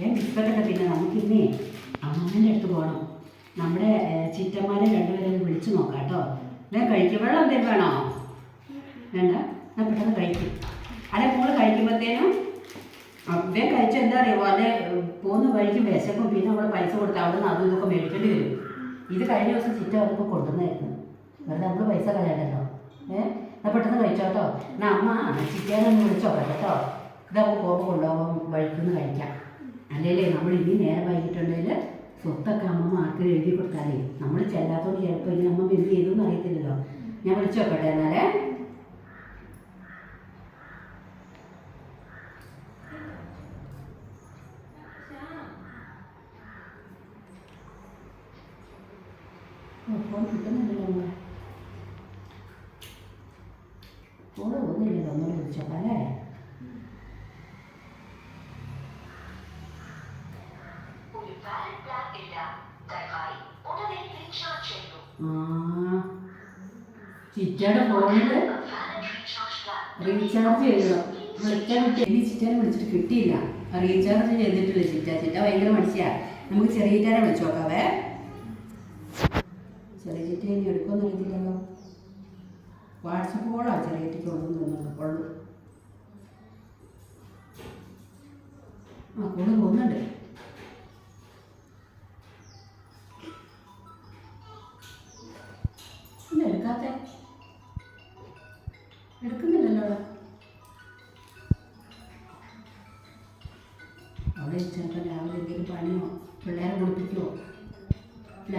ഞാൻ ബിസ്ക്കറ്റൊക്കെ പിന്നെ നമുക്കിന്നേ അമ്മമ്മേന്റെ അടുത്ത് പോകണം നമ്മുടെ ചിറ്റന്മാരെ രണ്ടുപേരെ വിളിച്ചു നോക്കാം കേട്ടോ. ഞാൻ കഴിക്കും. വെള്ളം എന്തെങ്കിലും വേണോ? വേണ്ട. ഞാൻ പെട്ടെന്ന് കഴിക്കും. അല്ലെ മോൾ കഴിക്കുമ്പോഴത്തേനും അവൻ കഴിച്ച എന്താ അറിയുമോ? അല്ലെ പോകുന്ന വഴിക്ക് വിശക്കും പിന്നെ അവൾ പൈസ കൊടുത്ത് അവിടെ നിന്ന് അതും ഇതൊക്കെ മേടിക്കേണ്ടി വരും. ഇത് കഴിഞ്ഞ ദിവസം ചിറ്റ അവർക്ക് കൊണ്ടുവന്നായിരുന്നു വെറുതെ നമ്മൾ പൈസ കളയണ്ടല്ലോ. ഏഹ് ഞാൻ പെട്ടെന്ന് കഴിച്ചോട്ടോ എന്നാ അമ്മ ചിറ്റേനൊന്ന് വിളിച്ചോ കേട്ടോ. ഇതാകുമ്പോൾ പോകുമ്പോൾ കൊണ്ടുപോകാൻ വഴിക്കുന്ന് കഴിക്കാം. അല്ലേലേ നമ്മൾ ഇനി നേരം വൈകിട്ടുണ്ടെങ്കിൽ സ്വത്തൊക്കെ അമ്മ മാർക്ക് എഴുതി കൊടുത്താലേ. നമ്മൾ ചെല്ലാത്തോണ്ട് ചിലപ്പോൾ ഇനി അമ്മ എന്ത് ചെയ്തു എന്ന് അറിയത്തില്ലല്ലോ. ഞാൻ വിളിച്ചു നോക്കട്ടെ എന്നാലേ. ഒന്നുമില്ലല്ലോ ഒന്നുകൂടെ വിളിച്ചോക്കാം അല്ലേ ഒരു വാലറ്റ് പ്ലാൻ ഇല്ല ദയവായി ഉടനെ റീചാർജ് ചെയ്യൂ ആ ചിറ്റയുടെ ഫോണിൽ റീചാർജ് ചെയ്തോ? വിളിക്കാൻ വിട്ട് ഇനി ചിറ്റനെ വിളിച്ചിട്ട് കിട്ടിയില്ല. റീചാർജ് ചെയ്തിട്ടില്ല ചിറ്റ. ചിറ്റ ഭയങ്കര മടിച്ചാ. നമുക്ക് ചെറിയ ചിറ്റാനെ വിളിച്ചു നോക്കാവേ. ചെറിയ ചിറ്റ ഇനി എടുക്കുമെന്ന് അറിയത്തില്ലല്ലോ. വാട്സപ്പ് കോളാ ചെറിയ ചിറ്റയ്ക്ക് ഒന്നും തോന്നുന്നു ഉള്ളു ആ കോൾ പോകുന്നുണ്ട്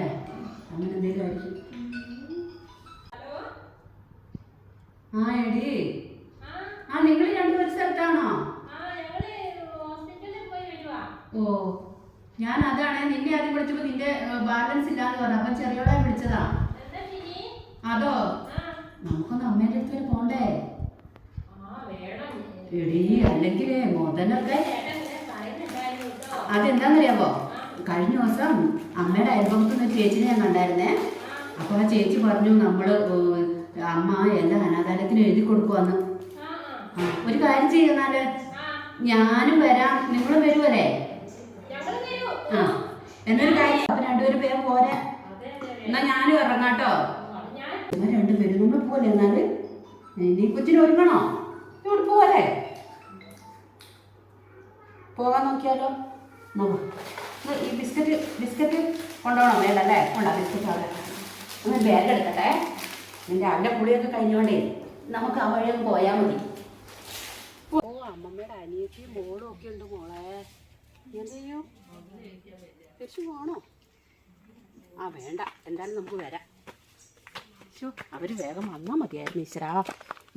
അല്ലേ? അങ്ങനെ എന്തെങ്കിലും ആയിരിക്കും. ആ എടി. ആ നിങ്ങൾ രണ്ടുപേരും സ്ഥലത്താണോ? ഓ ഞാൻ അതാണ്. നിന്നെ ആദ്യം വിളിച്ചപ്പോൾ നിന്റെ ബാലൻസ് ഇല്ലാന്ന് പറഞ്ഞു. അപ്പൊ ചെറിയോടെ വിളിച്ചതാ. അതോ? നമുക്കൊന്ന് അമ്മേന്റെ അടുത്ത് വരെ പോണ്ടേ? എടി അല്ലെങ്കിൽ മുതലൊക്കെ അതെന്താണെന്നറിയാമോ കഴിഞ്ഞ ദിവസം അമ്മയുടെ അയൽപക്കത്ത് നിന്ന് ചേച്ചിനെ ഞാൻ കണ്ടായിരുന്നേ. അപ്പോൾ ആ ചേച്ചി പറഞ്ഞു നമ്മൾ അമ്മ എല്ലാ അനാഥാലയത്തിനും എഴുതി കൊടുക്കുവാന്ന്. ഒരു കാര്യം ചെയ്യുന്നാൽ ഞാനും വരാം. നിങ്ങൾ വരുമല്ലേ ആ എന്നൊരു കാര്യം അപ്പൊ രണ്ടുപേരും പേര് പോരെ. എന്നാ ഞാനും ഇറങ്ങാട്ടോ. ഞാൻ രണ്ടുപേരും നമ്മൾ പോലെ എന്നാൽ? നീ കൊച്ചിന് ഒരുങ്ങണോ? ഇവിടെ പോരെ പോകാൻ നോക്കിയാലോ? വാ. ഈ ബിസ്ക്കറ്റ് ബിസ്ക്കറ്റ് കൊണ്ടുപോകണം. വേണ്ട അല്ലേ? കൊണ്ടാ ബിസ്ക്കറ്റ് അവിടെ. ഒന്ന് ബാഗ് എടുക്കട്ടെ. നിന്റെ അവന്റെ കുളിയൊക്കെ കഴിഞ്ഞോണ്ടേ നമുക്ക് ആ വഴി ഒന്ന് പോയാൽ മതി. ഓ അമ്മമ്മയുടെ അനിയത്തിയും മോളും ഒക്കെ ഉണ്ട് മോളെ. എന്ത് ചെയ്യും? തിരിച്ചു പോകണോ ആ വേണ്ട. എന്തായാലും നമുക്ക് വരാം. ശോ അവർ വേഗം വന്നാൽ മതിയായിരുന്നു ഈശ്വരാ.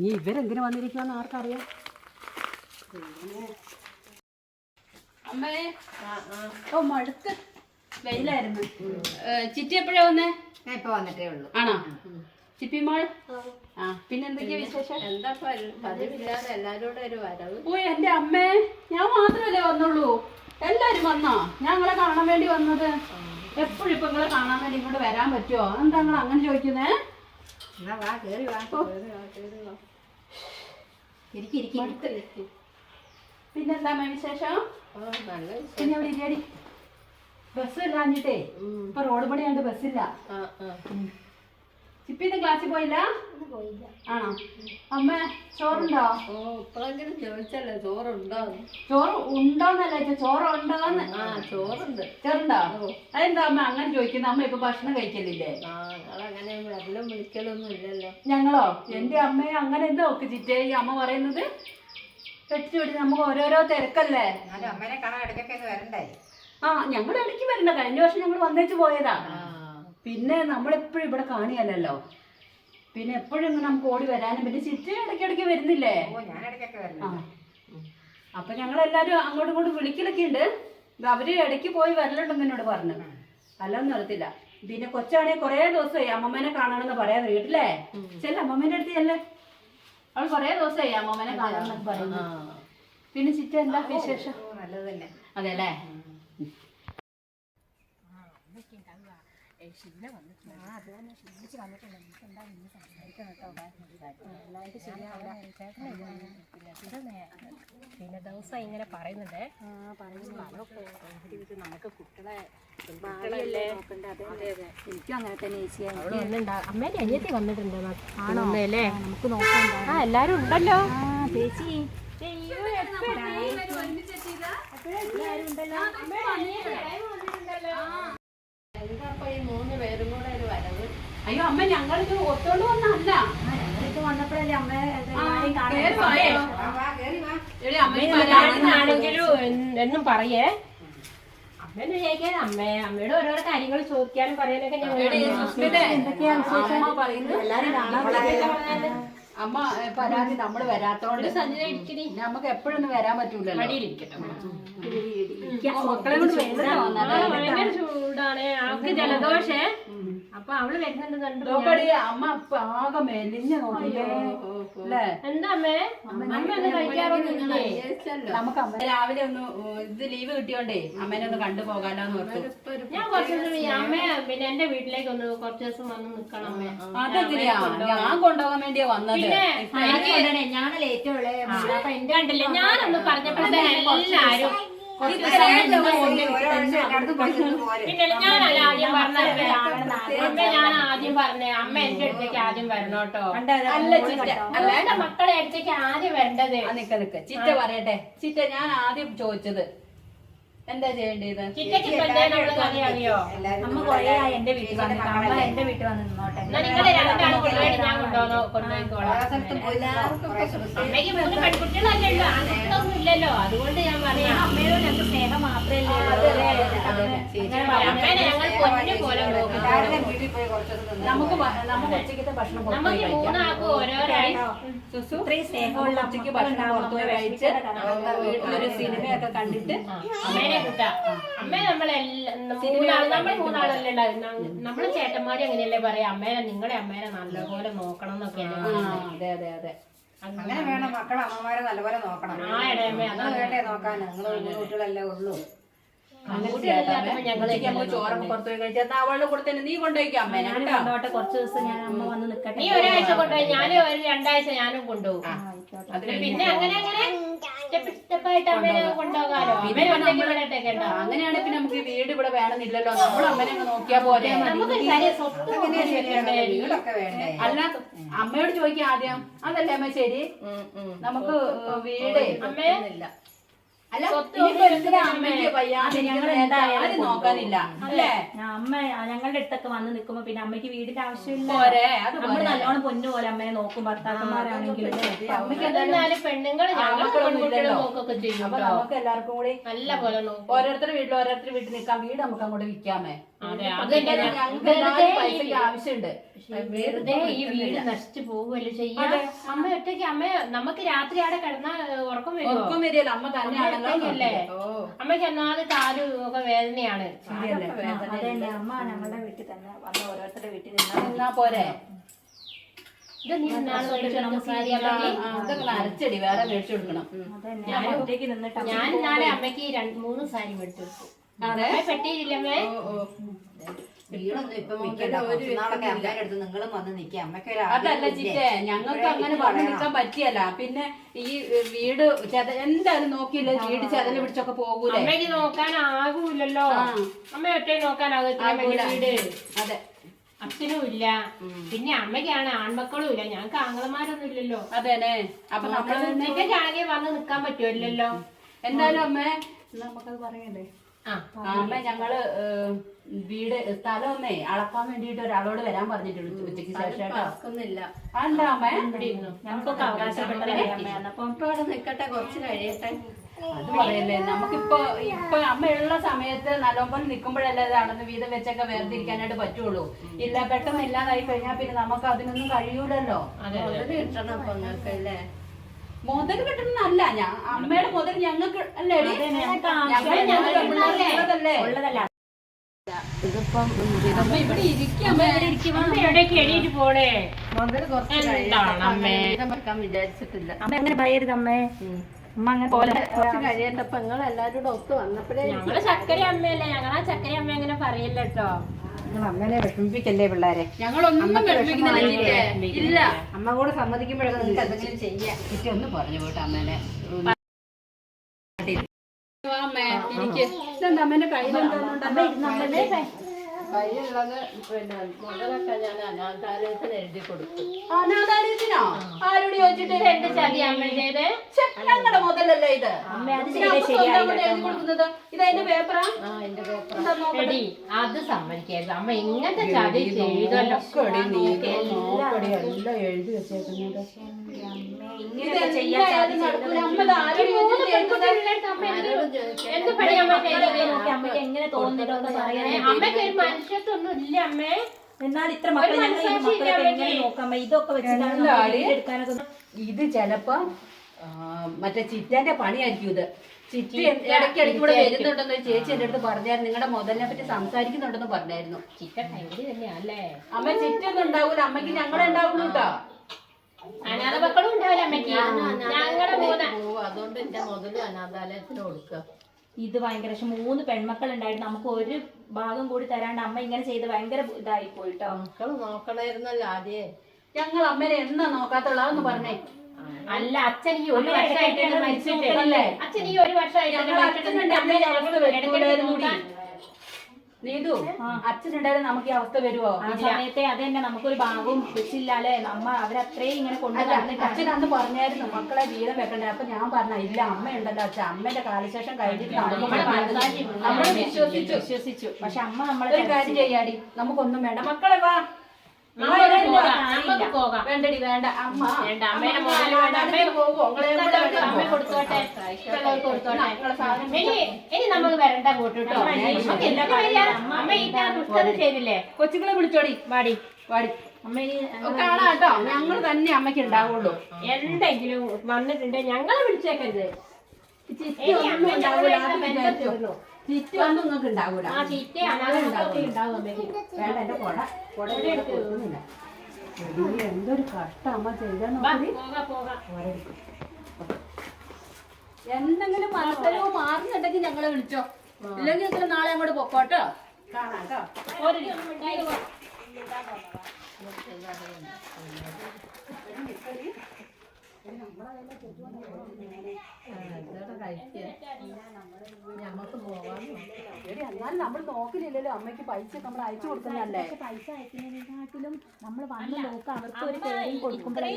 നീ ഇവരെന്തിനു വന്നിരിക്കുമെന്ന് ആർക്കറിയാം? അമ്മേ. ഓ മടുത്ത് വെയിലായിരുന്നു. ചിറ്റി എപ്പോഴാ വന്നേ? ഞാൻ ഇപ്പൊ വന്നിട്ടേ ഉള്ളൂ. ആണോ? ചിപ്പി മോൾ? ആ. പിന്നെ എന്തൊക്കെയാ വിശേഷം? എന്താ പതിവില്ലാതെ എല്ലാരോടും ഒരു വരവ്. ഓ എന്റെ അമ്മേ ഞാൻ മാത്രമല്ലേ വന്നുള്ളൂ. എല്ലാരും വന്നോ? ഞങ്ങളെ കാണാൻ വേണ്ടി വന്നത്. എപ്പോഴും ഇപ്പൊ നിങ്ങളെ കാണാൻ വേണ്ടി ഇങ്ങോട്ട് വരാൻ പറ്റുമോ എന്താ നിങ്ങൾ അങ്ങനെ ചോദിക്കുന്നേ? എന്നാ വാ കേറി വാ കേറി വാ കേറി വാ. ഇരിക്കി ഇരിക്കി. പിന്നെന്താ അമ്മേ വിശേഷം. പിന്നെ ഇവിടെ ഇരിയടി ബസ് ഇല്ലാഞ്ഞിട്ടേ. ഇപ്പൊ റോഡ് പണിയാണ്ട് ബസ്സില്ല ആ ആ. ചിപ്പി ഇന്ന് ക്ലാസ്സിൽ പോയില്ല? ആണോ? അമ്മ ചോറുണ്ടോ? ചോദിച്ചല്ലേ ചോറുണ്ടോ? ചോറ് ഉണ്ടോന്നല്ല ചോറുണ്ടോന്ന്? ആ ചോറുണ്ട്. ചോറുണ്ടോ. അതെന്താ അമ്മ അങ്ങനെ ചോദിക്കുന്നത് അമ്മ ഇപ്പൊ ഭക്ഷണം കഴിക്കലില്ലേ? ഞങ്ങളങ്ങനെ വരലും വിളിക്കലൊന്നും ഇല്ലല്ലോ. ഞങ്ങളോ? എന്റെ അമ്മയെ അങ്ങനെ എന്താ ഒക്കെ ചിറ്റേ ഈ അമ്മ പറയുന്നത്? കെട്ടിച്ചു വിട്ട് നമുക്ക് ഓരോരോ തിരക്കല്ലേ? എന്നാലും അമ്മേനെ കാണാൻ ഇടയ്ക്കൊക്കെ വരണ്ടേ? ആ ഞങ്ങൾ ഇടയ്ക്ക് വരണ്ട. കഴിഞ്ഞ വർഷം ഞങ്ങൾ വന്നേച്ച് പോയതാ. പിന്നെ നമ്മളെപ്പോഴും ഇവിടെ കാണിയല്ലോ പിന്നെ എപ്പോഴും ഇങ്ങനെ നമുക്ക് ഓടി വരാനും. പിന്നെ ചിറ്റ ഇടയ്ക്കിടയ്ക്ക് വരുന്നില്ലേ? ഓ ഞാൻ ഇടയ്ക്കൊക്കെ ആ. വരണം അപ്പൊ ഞങ്ങൾ എല്ലാരും അങ്ങോട്ടും ഇങ്ങോട്ടും വിളിക്കലൊക്കെ ഉണ്ട്. ഇത് അവർ ഇടയ്ക്ക് പോയി വരലുണ്ടെന്ന് എന്നോട് പറഞ്ഞു. അല്ലെന്ന് അറിയത്തില്ല പിന്നെ കൊച്ചാണെങ്കിൽ കുറേ ദിവസമായി അമ്മമ്മേനെ കാണണമെന്ന് പറയാൻ വീട്ടിലേ ചെല്ല അമ്മമ്മേന്റെ അടുത്ത് ചെല്ലേ. അവൾ കൊറേ ദിവസമായി അമ്മമ്മനെ കാണാൻ പറയുന്നു പിന്നെ ചിറ്റ എന്താ വിശേഷം? ഓ നല്ലത് തന്നെ അതെ അല്ലേ പിന്നെ ദിവസം ഇങ്ങനെ പറയുന്നുണ്ടേ. നമുക്ക് കുട്ടികളെ കുട്ടികളല്ലേ എനിക്കും അങ്ങനെ തന്നെ ചേച്ചി. അവൾ വന്നിട്ടുണ്ടാ അമ്മേന്റെ അനിയത്തി വന്നിട്ടുണ്ട് ആണോ? അല്ലേ? നമുക്ക് നോക്കാം ആ എല്ലാരും ഉണ്ടല്ലോ. ആ ചേച്ചി. എല്ലാരും എപ്പഴാ ഈ മൂന്ന് പേരും കൂടെ ഒരു വരവ്. അയ്യോ അമ്മ ഞങ്ങളിത് ഒത്തോണ്ട് വന്നല്ല വന്നപ്പോഴല്ലേ ആണെങ്കിലും എന്നും പറയേ. അമ്മേനെ ചോദിക്കാൻ അമ്മ അമ്മയുടെ ഓരോരോ കാര്യങ്ങൾ ചോദിക്കാനും പറയാനൊക്കെ ഞങ്ങൾ അമ്മ പറയുന്നു അമ്മ പരാതി നമ്മൾ വരാത്തോണ്ട് നമുക്ക് എപ്പോഴൊന്നും വരാൻ പറ്റൂലല്ലോ. മക്കളെ കൊണ്ട് ചൂടാണ്. ജലദോഷേ. അപ്പൊ അവൾ വരുന്നുണ്ട് കണ്ടു നോക്കടി അമ്മ ആകെ മെലിഞ്ഞ് നോക്കില്ലേ അല്ലേ? എന്താ അമ്മേ? അമ്മ ഒന്ന് കഴിക്കാറൊന്നും ഇല്ലേ നമുക്ക് അമ്മ രാവിലെ ഒന്ന് ഇത് ലീവ് കിട്ടിയോണ്ടേ അമ്മേനെ ഒന്ന് കണ്ടു പോകാലോന്ന് ഓർത്തു. ഞാൻ കുറച്ച് ദിവസം അമ്മ പിന്നെ എന്റെ വീട്ടിലേക്ക് ഒന്ന് കുറച്ച് ദിവസം വന്ന് നിക്കണം അതെന്തിനാ? ഞാൻ കൊണ്ടുപോകാൻ വേണ്ടിയാ വന്നത്. ഞാനല്ലേ ഏറ്റവും ഉള്ളത് ഞാനൊന്ന് പറഞ്ഞപ്പോഴും എല്ലാരും പിന്നെ ഞാനല്ല ആദ്യം പറഞ്ഞത് അമ്മ ഞാൻ ആദ്യം പറഞ്ഞേ അമ്മ എന്റെ അടുത്തേക്ക് ആദ്യം വരണോട്ടോ കേട്ടോ അല്ല ചിറ്റ. അല്ല എന്റെ മക്കളെ അടുത്തേക്ക് ആദ്യം വരേണ്ടത്. ആ, നിക്ക നിക്ക. ചിറ്റ പറയട്ടെ. ചിറ്റ ഞാൻ ആദ്യം ചോദിച്ചത് എന്താ ചെയ്യേണ്ടത്? ചിറ്റയ്ക്ക് അറിയോ? അമ്മ കൊറേ എന്റെ വീട്ടിൽ വന്നിട്ട്. അമ്മ എന്റെ വീട്ടിൽ വന്ന് നിന്നോട്ടെ. അമ്മയ്ക്ക് മൂന്ന് പെൺകുട്ടികളല്ലേ ഉള്ളൂ. ആൺകുട്ടികളൊന്നും ഇല്ലല്ലോ. അതുകൊണ്ട് ഞാൻ പറയാം അമ്മയോട് ഞങ്ങൾക്ക് സ്നേഹം മാത്രമേ അമ്മേനെ ഞങ്ങൾ പൊന്നു പോലെ നോക്കും. നമുക്ക് നമുക്ക് ഉച്ചക്കത്തെ ഭക്ഷണം നമുക്ക് ഓരോരായി. സുസു ഇത്രയും സ്നേഹമുള്ള ഉച്ചയ്ക്ക് ഭക്ഷണം കഴിച്ച് വീട്ടിലൊരു സിനിമയൊക്കെ കണ്ടിട്ട് അമ്മേനെ കൂട്ടാ. അമ്മ നമ്മളെല്ലാം നമ്മൾ മൂന്നാളല്ലേ ഉണ്ടായിരുന്നു? നമ്മൾ ചേട്ടന്മാര് അങ്ങനെയല്ലേ പറയാ? അമ്മേനെ നിങ്ങളെ അമ്മേനെ നല്ലപോലെ നോക്കണം എന്നൊക്കെയാണ് ആ അതെ അതെ അതെ. അങ്ങനെ വേണം മക്കളെ അമ്മമാരെ നല്ലപോലെ നോക്കണം. വേണ്ടേ നോക്കാൻ? നിങ്ങൾ കുട്ടികളല്ലേ ഉള്ളൂ. ചോറൊക്കെ പുറത്ത് പോയി കഴിച്ചാൽ അവളുടെ കൂടെ തന്നെ നീ കൊണ്ടുപോയിക്കാം അമ്മേനെ ഞാൻ കേട്ടോ? കൊണ്ടോട്ടെ കുറച്ച് ദിവസം ഞാൻ അമ്മ വന്ന് നിക്കട്ടെ. നീ ഒരാഴ്ച കൊണ്ടുപോയി ഞാനും ഒരു രണ്ടാഴ്ച ഞാനും കൊണ്ടുപോകും. പിന്നെ അങ്ങനെ അങ്ങനെ. സ്റ്റെപ്പ് സ്റ്റെപ്പായിട്ട് അമ്മേനെ കൊണ്ടുപോകാലോ? അമ്മേനെ ഒറ്റയ്ക്ക് വിടട്ടേക്കണ്ട അങ്ങനെയാണെങ്കിൽ പിന്നെ നമുക്ക് ഈ വീട് ഇവിടെ വേണമെന്നില്ലല്ലോ. നമ്മൾ അമ്മനെ അങ്ങ് നോക്കിയാ പോലെ നമുക്ക് കാര്യം സ്വത്ത് നോക്കാൻ ശരിയല്ലേ? വീടൊക്കെ വേണ്ടേ? അല്ല അമ്മയോട് ചോദിക്കാം ആദ്യം. അതല്ലേ അമ്മ ശരി? നമുക്ക് വീട് അമ്മേ അല്ല അമ്മേ. നോക്കാനില്ല അല്ലേ? അമ്മ ഞങ്ങളുടെ അടുത്തൊക്കെ വന്ന് നിൽക്കുമ്പോ പിന്നെ അമ്മയ്ക്ക് വീടിന്റെ ആവശ്യമില്ല. നല്ലോണം പൊന്നു പോലെ അമ്മയെ നോക്കും ഭർത്താക്കന്മാരാണെങ്കിലും നമുക്ക് എല്ലാവർക്കും കൂടി നല്ല പോലെ ഓരോരുത്തരുടെ വീട്ടിൽ ഓരോരുത്തരുടെ വീട്ടിൽ നിൽക്കാം. വീട് നമുക്ക് അങ്ങോട്ട് വിൽക്കാമേ. ആവശ്യമുണ്ട്. വെറുതെ ഈ വീട് നശിച്ചു പോവുമല്ലോ ചെയ്യാം? അമ്മ ഒറ്റയ്ക്ക് അമ്മ നമുക്ക് രാത്രി അവിടെ കിടന്ന ഉറക്കം ഉറക്കം വരില്ല അമ്മ തന്നെയാണല്ലേ അമ്മയ്ക്ക് ഒന്നാമത് കാൽ ഒക്കെ വേദനയാണ്. അമ്മ ഞങ്ങളുടെ വീട്ടിൽ തന്നെ വന്ന ഓരോരുത്തരുടെ വീട്ടിൽ നിന്നാ പോരെ? അരച്ചടി വേറെ മേടിച്ചു കൊടുക്കണം. ഞാൻ അമ്മ ഒറ്റയ്ക്ക് നിന്നിട്ട് ഞാൻ ഇന്നാളെ അമ്മയ്ക്ക് രണ്ട് മൂന്ന് സാരി മേടിച്ചു കൊടുത്തു. അതല്ല? ചിറ്റേ ഞങ്ങൾക്ക് അങ്ങനെ പറഞ്ഞു നിൽക്കാൻ പറ്റിയല്ല. പിന്നെ ഈ വീട് ചെത എന്തായാലും നോക്കിയില്ല? വീട് ചെതൽ പിടിച്ചൊക്കെ പോകൂലേ? നോക്കാനാകൂലല്ലോ. അമ്മ ഒറ്റ നോക്കാനാകൂല അതെ. അച്ഛനും ഇല്ല പിന്നെ അമ്മയ്ക്കാണ് ആൺമക്കളും ഇല്ല. ഞങ്ങൾക്ക് ആങ്ങളമാരൊന്നും ഇല്ലല്ലോ. അതെ അപ്പൊ നമ്മളെ ആണെങ്കിൽ വന്ന് നിക്കാൻ പറ്റുമല്ലോ. എന്തായാലും അമ്മേ നമുക്കത് പറയണ്ടേ? അമ്മ ഞങ്ങൾ വീട് സ്ഥലം ഒന്നേ അളക്കാൻ വേണ്ടിട്ട് ഒരാളോട് വരാൻ പറഞ്ഞിട്ടുണ്ട് ഉച്ചയ്ക്ക് ശേഷം നിക്കട്ടെ കുറച്ച് കഴിയട്ടെ. അത് പറയല്ലേ നമുക്കിപ്പോ ഇപ്പൊ അമ്മ ഉള്ള സമയത്ത് നല്ലോണം നിൽക്കുമ്പോഴല്ലേ അതാണെന്ന് വീതം വെച്ചൊക്കെ വേർതിരിക്കാനായിട്ട് പറ്റുള്ളൂ. ഇല്ല പെട്ടെന്ന് ഇല്ലാതായി കഴിഞ്ഞാൽ പിന്നെ നമുക്ക് അതിനൊന്നും കഴിയൂലല്ലോ. കിട്ടണം അപ്പൊ നിങ്ങൾക്ക് അല്ലേ മുതൽ കിട്ടണമെന്നല്ല ഞാൻ അമ്മയുടെ മുതൽ ഞങ്ങൾക്ക് അല്ലേ? ഉള്ളതല്ലേ? ഇതിപ്പം ഇവിടെ കുറച്ച് അമ്മേ വിചാരിച്ചിട്ടില്ല. അമ്മ അങ്ങനെ പറയരുത് നിങ്ങൾ എല്ലാരും ഒത്തു വന്നപ്പോഴേ ഞങ്ങൾ ചക്കര അമ്മയല്ലേ ഞങ്ങളാ ചക്കര അമ്മ അങ്ങനെ പറയില്ല കേട്ടോ നിങ്ങൾ അമ്മേനെ വിഷമിപ്പിക്കല്ലേ പിള്ളേരെ? ഞങ്ങളൊന്നും അമ്മ കൂടെ സമ്മതിക്കുമ്പോഴൊക്കെ നിങ്ങൾക്ക് എന്തെങ്കിലും ചെയ്യാം. ചുറ്റി ഒന്ന് പറഞ്ഞു പോട്ടെ അമ്മേനെ. അമ്മേന്റെ കയ്യിലെന്താ? കയ്യിലുള്ളത് പിന്നെ മുതലൊക്കെ ഞാൻ അനാഥാലയത്തിന് എഴുതി കൊടുത്തു. അനാഥാലയത്തിനോ? ആരോട് ചോദിച്ചിട്ട് എന്റെ ചതി അമ്മ ചെയ്തേ ഞങ്ങളുടെ മുതലല്ലേ ഇത്? അമ്മ അമ്മ എഴുതി കൊടുക്കുന്നത്? ഇതതിന്റെ പേപ്പറാ? ആ എന്റെ പേപ്പർ എടി അത് സമ്മതിക്കരുത്. അമ്മ ഇങ്ങനത്തെ ചതി ചെയ്തല്ലോ എല്ലാം എഴുതി വെച്ചേക്കുന്നത്. അമ്മ ഇത് ആരോട് ചോദിച്ചിട്ട് എഴുതുന്നത്? എന്ത് പണി അമ്മ ചെയ്തത് അമ്മയ്ക്ക് അമ്മയ്ക്ക് ഒരു മനുഷ്യത്വമൊന്നും ഇല്ല അമ്മേ. എന്നാൽ ഇത്ര മക്കളെ ഞങ്ങൾ ഈ മക്കളെ എങ്ങനെ നോക്കാം? ഇതൊക്കെ വെച്ചിട്ടാണ് എടുക്കാനൊക്കെ ഇത് ചെലപ്പോ മറ്റേ ചിറ്റാന്റെ പണിയായിരിക്കും ഇത്. ചിറ്റി ഇടയ്ക്കിടയ്ക്ക് ഇവിടെ വരുന്നുണ്ടെന്ന് ചേച്ചി എന്റെ അടുത്ത് പറഞ്ഞായിരുന്നു. നിങ്ങളുടെ മുതലിനെ പറ്റി സംസാരിക്കുന്നുണ്ടെന്ന് പറഞ്ഞായിരുന്നു. ചിറ്റ ഭയങ്കര തന്നെയല്ലേ അമ്മ ചിറ്റൊന്നും ഉണ്ടാവൂല. അമ്മയ്ക്ക് ഞങ്ങളെ ഉണ്ടാവുള്ളൂ കേട്ടോ അനാഥ മക്കളും ഉണ്ടാവില്ല അമ്മയ്ക്ക് ഞങ്ങളുടെ അതുകൊണ്ട് എന്റെ മുതൽ അനാഥാലയത്തിന് കൊടുക്കുക ഇത് ഭയങ്കര പക്ഷെ മൂന്ന് പെൺമക്കൾ ഉണ്ടായിരുന്നു നമുക്ക് ഒരു ഭാഗം കൂടി തരാണ്ട് അമ്മ ഇങ്ങനെ ചെയ്ത് ഭയങ്കര ഇതായി പോയിട്ടോ. മക്കൾ നോക്കണമായിരുന്നല്ലോ ആദ്യേ. ഞങ്ങൾ അമ്മേനെ എന്നാ നോക്കാത്തുള്ള? പറഞ്ഞേ. അല്ല അച്ഛൻ ഈ ഒരു വർഷമായിട്ട് മരിച്ചിട്ടേ? അച്ഛൻ ഈ ഒരു വർഷമായിട്ട് ഞങ്ങൾ അച്ഛനുണ്ട് അമ്മേനെ അവസ്ഥ വരുത്തൂടായിരുന്നുടി നീതു അച്ഛനുണ്ടായാലും നമുക്ക് ഈ അവസ്ഥ വരുവോ? ആ സമയത്തെ അത് തന്നെ നമുക്കൊരു ഭാഗവും വെച്ചില്ലാലേ നമ്മ അവരത്രയും ഇങ്ങനെ കൊണ്ടു അല്ല നടന്നിട്ടാണ് അച്ഛൻ അന്ന് പറഞ്ഞായിരുന്നു മക്കളെ വീരം വെക്കണ്ടേ? അപ്പൊ ഞാൻ പറഞ്ഞ ഇല്ല അമ്മയുണ്ടല്ലോ അച്ഛൻ അമ്മേന്റെ കാലശേഷം കഴിഞ്ഞിട്ട് വിശ്വസിച്ചു. വിശ്വസിച്ചു. പക്ഷെ അമ്മ നമ്മളെ കാര്യം ചെയ്യാടി നമുക്കൊന്നും വേണ്ട. മക്കളെ വാ. നമുക്ക് പോകാം. നമുക്ക് പോകാം. വേണ്ടടി വേണ്ട. അമ്മ. വേണ്ട അമ്മേനെ മോനെ വേണ്ട. അമ്മ പോകും നിങ്ങളെ കൂടെ ഇഷ്ടമുള്ളവർക്ക് അമ്മ കൊടുത്തോട്ടെ? കൊടുത്തോട്ടെ? ഇനി ഇനി നമുക്ക് വരണ്ട അങ്ങോട്ട് കേട്ടോ നമുക്ക് എന്തിനു വരിക? അമ്മ ഈ പുസ്തകം ചെയ്തില്ലേ? കൊച്ചുങ്ങളെ വിളിച്ചോടി. വാടി വാടി. അമ്മ ഈ കാണാം കേട്ടോ ഞങ്ങൾ തന്നെ അമ്മയ്ക്ക് ഉണ്ടാവുള്ളൂ. എന്തെങ്കിലും വന്നിട്ടുണ്ടെങ്കിൽ ഞങ്ങളെ വിളിച്ചേക്കരുത്. ചിറ്റി ഒന്നും ഉണ്ടാവൂല അത് വിചാരിച്ചോ. ചിറ്റി ഒന്നും നിങ്ങൾക്ക് ഉണ്ടാവൂല. ആ ചീറ്റ അല്ലാതെ ഉണ്ടാവും വേണ്ട എന്റെ കൊട കൊടുക്കുന്നില്ല. എന്തൊരു കഷ്ടം അമ്മ നോക്കി. എന്തെങ്കിലും മനസ്സിലോ മാറുന്നുണ്ടെങ്കിൽ ഞങ്ങളെ വിളിച്ചോ. ഇല്ലെങ്കിൽ നിങ്ങൾ നാളെ അങ്ങോട്ട് പൊക്കോട്ടോ കാണാം കേട്ടോ. ഒരു. ഞമ്മക്ക് പോവാം എന്നാലും നമ്മൾ നോക്കില്ലല്ലോ അമ്മയ്ക്ക് പൈസ നമ്മൾ അയച്ചു കൊടുക്കുന്നല്ലേ പൈസ അയക്കുന്നതിനെക്കാട്ടിലും നമ്മൾ വന്ന് നോക്കാം അവർക്ക് ഒരു പേരും കൊടുക്കുമ്പോഴേ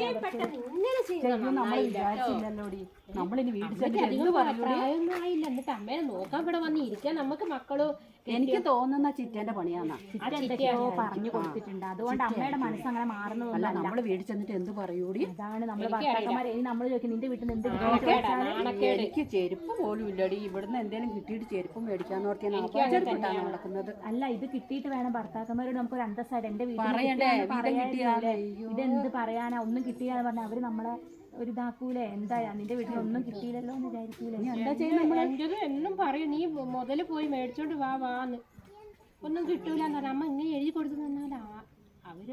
നമ്മൾ വിചാരിച്ചില്ലല്ലോടി നമ്മളിനി വീട്ടിൽ പ്രായമൊന്നും ആയില്ല എന്നിട്ട് അമ്മേനെ നോക്കാൻ ഇവിടെ വന്ന് ഇരിക്കാൻ നമുക്ക് മക്കളോ എനിക്ക് തോന്നുന്ന ചിറ്റേന്റെ പണിയാന്നാ. ചിറ്റോ പറഞ്ഞു കൊടുത്തിട്ടുണ്ട്. അതുകൊണ്ട് അമ്മയുടെ മനസ്സ് അങ്ങനെ മാറുന്നതല്ല നമ്മൾ വീട്ടിൽ ചെന്നിട്ട് എന്ത് പറയൂടി? അതാണ് നമ്മൾ ഭർത്താക്കന്മാരെ ഇനി നമ്മൾ ചോദിക്കും നിന്റെ വീട്ടിൽ നിന്ന് എന്ത് എനിക്ക് ചെരുപ്പ് പോലും ഇല്ലടി. ഇവിടുന്ന് എന്തേലും കിട്ടിയിട്ട് ചെരുപ്പ് മേടിക്കാന്ന് ഓർത്തിയാണ് നടക്കുന്നത് അല്ല ഇത് കിട്ടിയിട്ട് വേണം ഭർത്താക്കന്മാരോട് നമുക്ക് ഒരു അന്തസ്സായിട്ട്. എന്റെ വീട്ടിൽ. ഇതെന്ത് പറയാനാ? ഒന്നും കിട്ടിയാന്ന് പറഞ്ഞാൽ അവർ നമ്മളെ ഒരു ഇതാക്കൂലേ എന്താ നിന്റെ വീട്ടിൽ ഒന്നും കിട്ടിയില്ലല്ലോ എന്ന് വിചാരിക്കൂലേ? എന്താ ചെയ്യുന്നത് എന്നും പറയും. നീ മുതൽ പോയി മേടിച്ചോണ്ട് വാ വാന്ന്. ഒന്നും കിട്ടൂല എന്ന് പറഞ്ഞ അമ്മ ഇങ്ങനെ എഴുതി കൊടുത്തു തന്നാലാ അവർ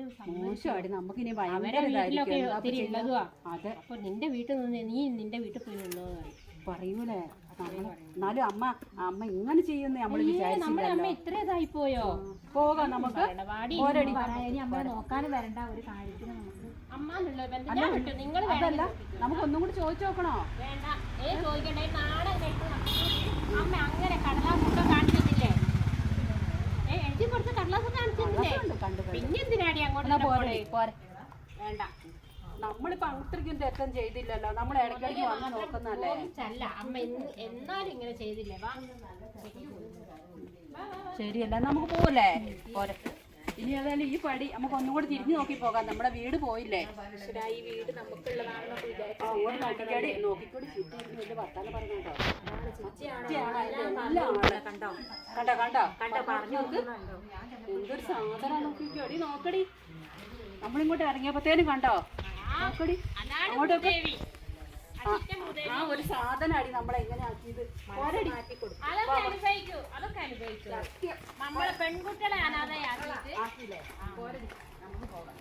അവരെ വീട്ടിലൊക്കെ ഒത്തിരി ഉള്ളതുവാ. അതെ. അപ്പൊ നിന്റെ വീട്ടിൽ നിന്ന് നീ നിന്റെ വീട്ടിൽ പോയി നിന്നോ. പറയൂലേ? എന്നാലും അമ്മ അമ്മ ഇങ്ങനെ ചെയ്യുന്ന നമ്മൾ ഏ, നമ്മുടെ അമ്മ ഇത്ര ഇതായി പോയോ? പോകാം നമുക്ക്. നോക്കാനും വരണ്ട ഒരു കാര്യത്തിന് നമുക്ക് അതല്ല നമുക്ക് ഒന്നും കൂടി ചോദിച്ചു നോക്കണോ? വേണ്ട. ഏ ചോദിക്കണ്ടേ. നാളെ അമ്മ. അങ്ങനെ കടലാസൊക്കെ കാണിച്ചിട്ടില്ലേ? ഏ എഴുതി കൊടുത്ത കടലാസ് കാണിച്ചിട്ടില്ലേ. പിന്നെ എന്തിനാടി അങ്ങോട്ട് പോരെ പോരെ. വേണ്ട. നമ്മളിപ്പോ അത്രയ്ക്കും തെറ്റം ചെയ്തില്ലല്ലോ. നമ്മൾ ഇടയ്ക്കിടയ്ക്ക് വന്ന് നോക്കുന്നല്ലേ അമ്മ എന്നാലും ഇങ്ങനെ ചെയ്തില്ലേ? ശരിയല്ല നമുക്ക് പോവല്ലേ പോരെ. ഇനി ഏതായാലും ഈ പടി നമുക്ക് ഒന്നും കൂടി തിരിഞ്ഞു നോക്കി പോകാം. നമ്മുടെ വീട് പോയില്ലേ? ഈ വീട് നമുക്കുള്ളതാണെന്നൊക്കെ വിചാരിച്ചു. ആ, അങ്ങോട്ട് നോക്കിക്കാടി. നോക്കിക്കൂടി ചുറ്റി വലിയ വർത്താനം പറഞ്ഞോ കണ്ടോ? കണ്ടോ? കണ്ടോ കണ്ടോ? പറഞ്ഞു നോക്ക്. എന്തൊരു സാധനം നോക്കിക്കോടി. നോക്കടി. നമ്മളിങ്ങോട്ട് ഇറങ്ങിയപ്പോഴത്തേനും കണ്ടോ? നോക്കടി. അങ്ങോട്ടൊക്കെ ഒരു സാധനം അടി നമ്മളെ എങ്ങനെ ആക്കിയത്? ഒരടി. മാറ്റി കൊടുക്കും അനുഭവിക്കൂ അതൊക്കെ അനുഭവിക്കൂ. നമ്മളെ പെൺകുട്ടികളെ അനാഥയാക്കിയില്ലേ നമുക്ക് പോകാം.